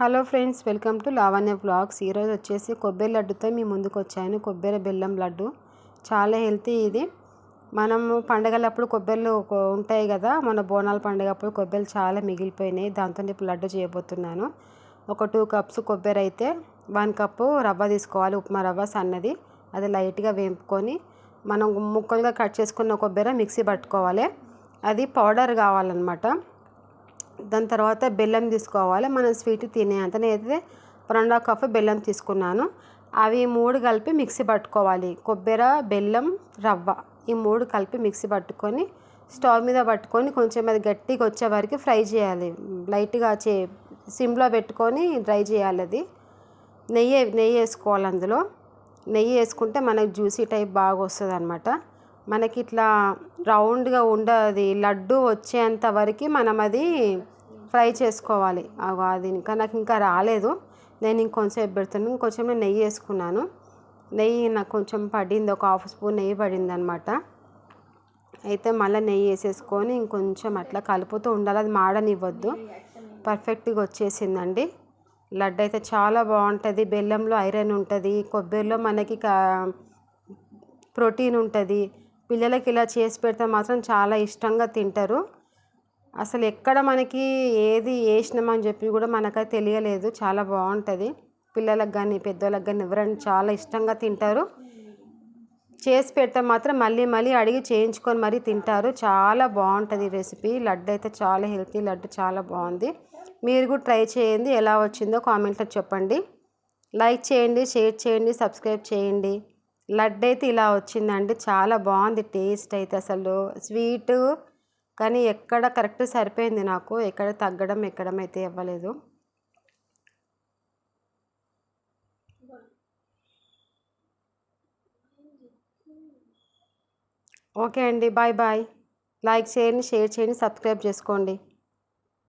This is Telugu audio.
Hello friends welcome to Lavanya blogs ఈరోజు వచ్చేసి కొబ్బరి లడ్డుతో మీ ముందుకు వచ్చాను. కొబ్బరి బెల్లం లడ్డు. చాలా హెల్తీ ఇది. మనము పండగలప్పుడు కొబ్బరిలు ఉంటాయి కదా. మన బోనాల పండుగ అప్పుడు కొబ్బరి చాలా మిగిలిపోయినాయి. దాంతో ఇప్పుడు లడ్డు చేయబోతున్నాను. ఒక టూ కప్స్ కొబ్బరి అయితే వన్ కప్పు రవ్వ తీసుకోవాలి. ఉప్మా రవ్వ సన్నది. అది లైట్గా వేపుకొని మనం ముక్కలుగా కట్ చేసుకున్న కొబ్బరి మిక్సీ పట్టుకోవాలి. అది పౌడర్ కావాలన్నమాట. దాని తర్వాత బెల్లం తీసుకోవాలి. మనం స్వీట్ తినేంత అయితే రెండో కప్ బెల్లం తీసుకున్నాను. అవి మూడు కలిపి మిక్సీ పట్టుకోవాలి. కొబ్బరి బెల్లం రవ్వ ఈ మూడు కలిపి మిక్సీ పట్టుకొని స్టవ్ మీద పట్టుకొని కొంచెం అది గట్టిగా వచ్చే వరకు ఫ్రై చేయాలి. లైట్గా చే సిమ్లో పెట్టుకొని డ్రై చేయాలి అది. నెయ్యి నెయ్యి వేసుకోవాలి అందులో. నెయ్యి వేసుకుంటే మనకు జ్యూసీ టైప్ బాగా వస్తుంది అనమాట మనకి ఇట్లా రౌండ్గా ఉండదు లడ్డు వచ్చేంత వరకు మనం అది ఫ్రై చేసుకోవాలి. అది ఇంకా నాకు ఇంకా రాలేదు. నేను ఇంకొంచెం పెడుతున్నాను ఇంకొంచెం నేను నెయ్యి వేసుకున్నాను. నెయ్యి నాకు కొంచెం పడింది ఒక హాఫ్ స్పూన్ నెయ్యి పడింది అనమాట అయితే మళ్ళీ నెయ్యి వేసేసుకొని ఇంకొంచెం అట్లా కలుపుతూ ఉండాలి అది మాడనివ్వద్దు. పర్ఫెక్ట్గా వచ్చేసిందండి. లడ్డు అయితే చాలా బాగుంటుంది బెల్లంలో ఐరన్ ఉంటుంది కొబ్బరిలో మనకి ప్రోటీన్ ఉంటుంది. పిల్లలకి ఇలా చేసి పెడితే మాత్రం చాలా ఇష్టంగా తింటారు. అసలు ఎక్కడ మనకి ఏది వేసినామని చెప్పి కూడా మనకైతే తెలియలేదు. చాలా బాగుంటుంది. పిల్లలకు కానీ పెద్దోళ్ళకి కానీ ఎవరైనా చాలా ఇష్టంగా తింటారు. చేసి పెడితే మాత్రం మళ్ళీ మళ్ళీ అడిగి చేయించుకొని మరీ తింటారు. చాలా బాగుంటుంది రెసిపీ. లడ్డు అయితే చాలా హెల్తీ లడ్డు చాలా బాగుంది. మీరు కూడా ట్రై చేయండి. ఎలా వచ్చిందో కామెంట్లో చెప్పండి. లైక్ చేయండి షేర్ చేయండి సబ్స్క్రైబ్ చేయండి. లడ్డు అయితే ఇలా వచ్చిందండి. చాలా బాగుంది టేస్ట్ అయితే అసలు. స్వీటు కానీ ఎక్కడ కరెక్ట్ సరిపోయింది నాకు. ఎక్కడ తగ్గడం ఎక్కడం అయితే ఇవ్వలేదు. ఓకే అండి. Bye bye. లైక్ చేయండి షేర్ చేయండి సబ్స్క్రైబ్ చేసుకోండి.